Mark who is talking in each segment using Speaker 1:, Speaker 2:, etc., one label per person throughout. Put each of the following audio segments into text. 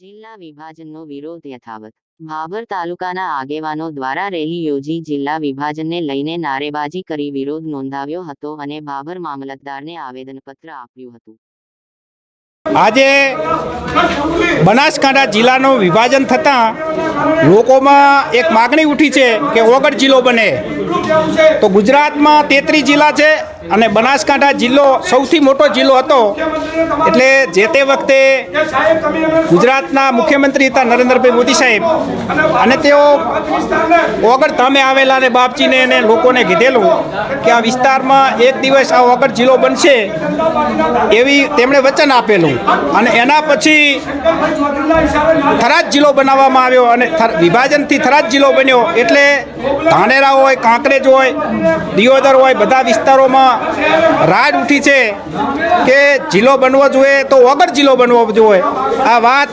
Speaker 1: જિલ્લા વિભાજનનો વિરોધ યથાવત. ભાભર તાલુકાના આગેવાનો દ્વારા રેલી યોજી જિલ્લા વિભાજનને લઈને નારેબાજી કરી વિરોધ નોંધાવ્યો હતો અને ભાભર મામલતદારને આવેદનપત્ર આપ્યું હતું.
Speaker 2: આજે બનાસકાંઠા જિલ્લાનું વિભાજન થતાં લોકોમાં એક માગણી ઉઠી છે કે ઓગઢ જિલ્લો બને. તો ગુજરાતમાં તેત્રીસ જિલ્લા છે અને બનાસકાંઠા જિલ્લો સૌથી મોટો જિલ્લો હતો. એટલે જે તે વખતે ગુજરાતના મુખ્યમંત્રી હતા નરેન્દ્રભાઈ મોદી સાહેબ. અને તેઓ ઓગળ ધામે આવેલા અને બાપજીને એને લોકોને કીધેલું કે આ વિસ્તારમાં એક દિવસ આ ઓગળ જિલ્લો બનશે એવી તેમણે વચન આપેલું. અને એના પછી થરાદ જિલ્લો બનાવવામાં આવ્યો અને વિભાજનથી થરાદ જિલ્લો બન્યો. એટલે ધાનેરા હોય, કાંકરેજ હોય, દિયોદર હોય, બધા વિસ્તારોમાં રાડ ઉઠી છે કે જિલ્લો બનવો જોઈએ તો વગર જિલ્લો બનવો જોઈએ. આ વાત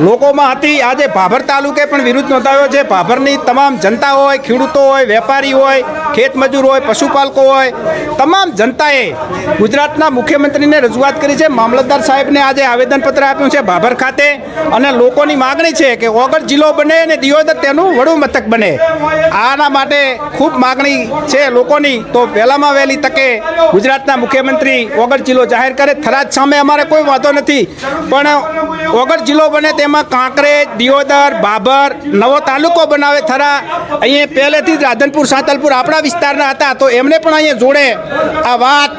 Speaker 2: લોકોમાં હતી. આજે ભાભર તાલુકે પણ વિરુદ્ધ નોંધાવ્યો છે. ભાભરની તમામ જનતા હોય, ખેડૂતો હોય, વેપારી હોય ખેતમજૂર હોય, પશુપાલકો હોય, તમામ જનતાએ ગુજરાતના મુખ્યમંત્રીને રજૂઆત કરી છે. મામલતદાર સાહેબને આજે આવેદનપત્ર આપ્યું છે ભાભર ખાતે અને લોકોની માગણી છે કે ઓગળ જિલ્લો બને અને દિયોદર તેનું વડું મથક બને. આના માટે ખૂબ માગણી છે લોકોની. તો વહેલામાં વહેલી તકે ગુજરાતના મુખ્યમંત્રી ઓગળ જિલ્લો જાહેર કરે. થરાદ સામે અમારે કોઈ વાંધો નથી. પણ ઓગળ જિલ્લો બને તેમાં કાંકરેજ, દિયોદર, બાબર નવો તાલુકો બનાવે થરા. અહીંયા પહેલેથી જ રાધનપુર, સાંતલપુર આપણા વિસ્તારના હતા તો એમને પણ અહીંયા જોડે આ વાત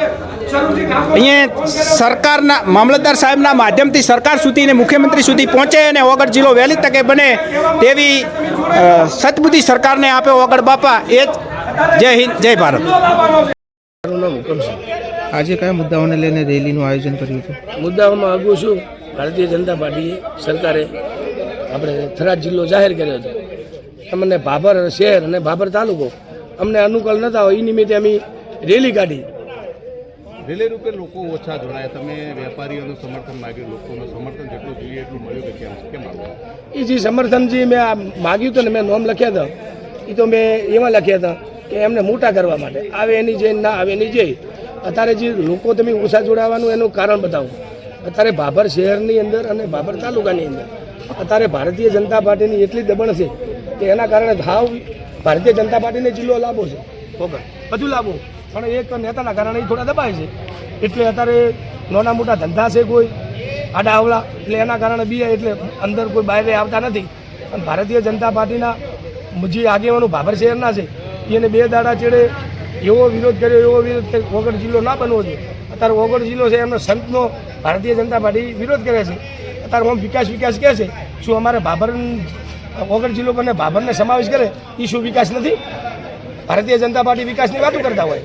Speaker 2: અહીંયા સરકારના મામલતદાર સાહેબના માધ્યમથી સરકાર સુધી અને મુખ્યમંત્રી સુધી પહોંચે અને ઓગળ જિલ્લો વહેલી તકે બને તેવી અ, સદબુદ્ધિ સરકારને આપે ઓગળ બાપા. એ જ જય હિન્દ જય ભારત.
Speaker 3: છે.
Speaker 4: આજે કયા મુદ્દાઓને લઈને રેલીનું આયોજન કર્યું હતું?
Speaker 3: મુદ્દાઓમાં આગું શું? ભારતીય જનતા પાર્ટીએ સરકારે આપણે થરાદ જિલ્લો જાહેર કર્યો હતો અમને ભાભર શહેર અને ભાભર તાલુકો અમને અનુકૂળ નતા હોય એ નિમિત્તે અમે રેલી કાઢી.
Speaker 5: રેલી રૂપે લોકો ઓછા જોડાયા. તમે વેપારીઓનું સમર્થન માગ્યું લોકોનું સમર્થન જેટલું જોઈએ એટલું મળ્યું કે કેમ કેમ આવ્યું?
Speaker 3: એ જે સમર્થન જે મેં આ માગ્યું હતું ને મેં નોમ લખ્યા હતા એ તો મેં એમાં લખ્યા હતા કે એમને મોટા કરવા માટે. આવે એની જે ના આવે એની જે અત્યારે જે લોકો તમે ઓછા જોડાવાનું એનું કારણ બતાવો. અત્યારે ભાભર શહેરની અંદર અને ભાભર તાલુકાની અંદર. અત્યારે ભારતીય જનતા પાર્ટીની એટલી દબણ છે કે એના કારણે હાવ ભારતીય જનતા પાર્ટીને જિલ્લો લાભો છે. વગર બધું લાભો પણ એક નેતાના કારણે એ થોડા દબાય છે. એટલે અત્યારે નાના મોટા ધંધા છે કોઈ આડા અવળા. એટલે એના કારણે બી એટલે અંદર કોઈ બહાર આવતા નથી. અને ભારતીય જનતા પાર્ટીના જે આગેવાનો ભાભર શહેરના છે એને બે દાડા ચેડે એવો વિરોધ કર્યો એવો વિરોધ કે વગર જિલ્લો ના બનવો જોઈએ. અત્યારે વગર જિલ્લો છે એમનો સંતનો ભારતીય જનતા પાર્ટી વિરોધ કરે છે. અત્યારે આમ વિકાસ વિકાસ કહે છે શું અમારે ભાભર વગર જિલ્લો બને ભાભરને સમાવેશ કરે એ શું વિકાસ નથી? ભારતીય જનતા પાર્ટી વિકાસની વાતો કરતા હોય.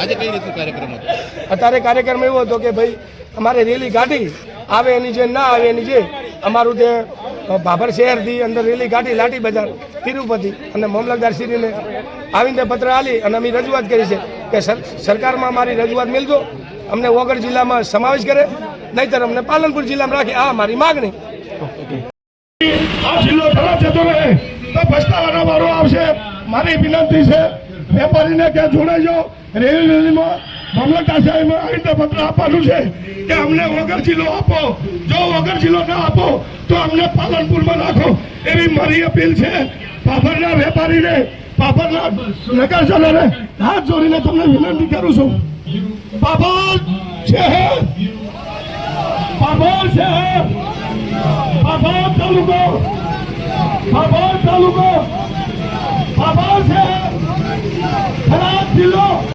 Speaker 5: આજે કઈ રીતનું કાર્યક્રમ હતો?
Speaker 3: અત્યારે કાર્યક્રમ એવો હતો કે ભાઈ અમારે રેલી કાઢી આવે એની જે ના આવે એની જે અમારું જે ભાભર શહેરથી અંદર રેલી કાઢી લાઠી બજાર તિરુપતિ અને મામલતદાર શ્રીને આવીને પત્ર આલી અને અમે રજૂઆત કરી છે કે સર- સરકારમાં મારી રજૂઆત મેળજો અમને વગર જિલ્લામાં સમાવેશ કરે નહીતર અમને પાલનપુર જિલ્લામાં રાખે. આ મારી માગણી.
Speaker 6: આ જિલ્લો ખરાબ જતો રહે, તો પછતાવાનો વારો આવશે. મારી વિનંતી છે, વેપારીને ક્યાં જોડાઈ જાઓ રેલી રેલીમાં, મામલતદાર સાહેબ આવી રીતે પત્ર આપવાનું છે કે અમને વગર જિલ્લો આપો. જો વગર જિલ્લો ના આપો, તો અમને પાલનપુરમાં રાખો એવી મારી અપીલ છે. પાપડના વેપારીને પાપડના નગરજનોને હાથ જોડીને તમને વિનંતી કરું છું. પાપડ શહેર પાપડ શહેર બાબા તાલુકો. ભાભાર તાલુકો. ભાભાર શહેર થરાદ જિલ્લો.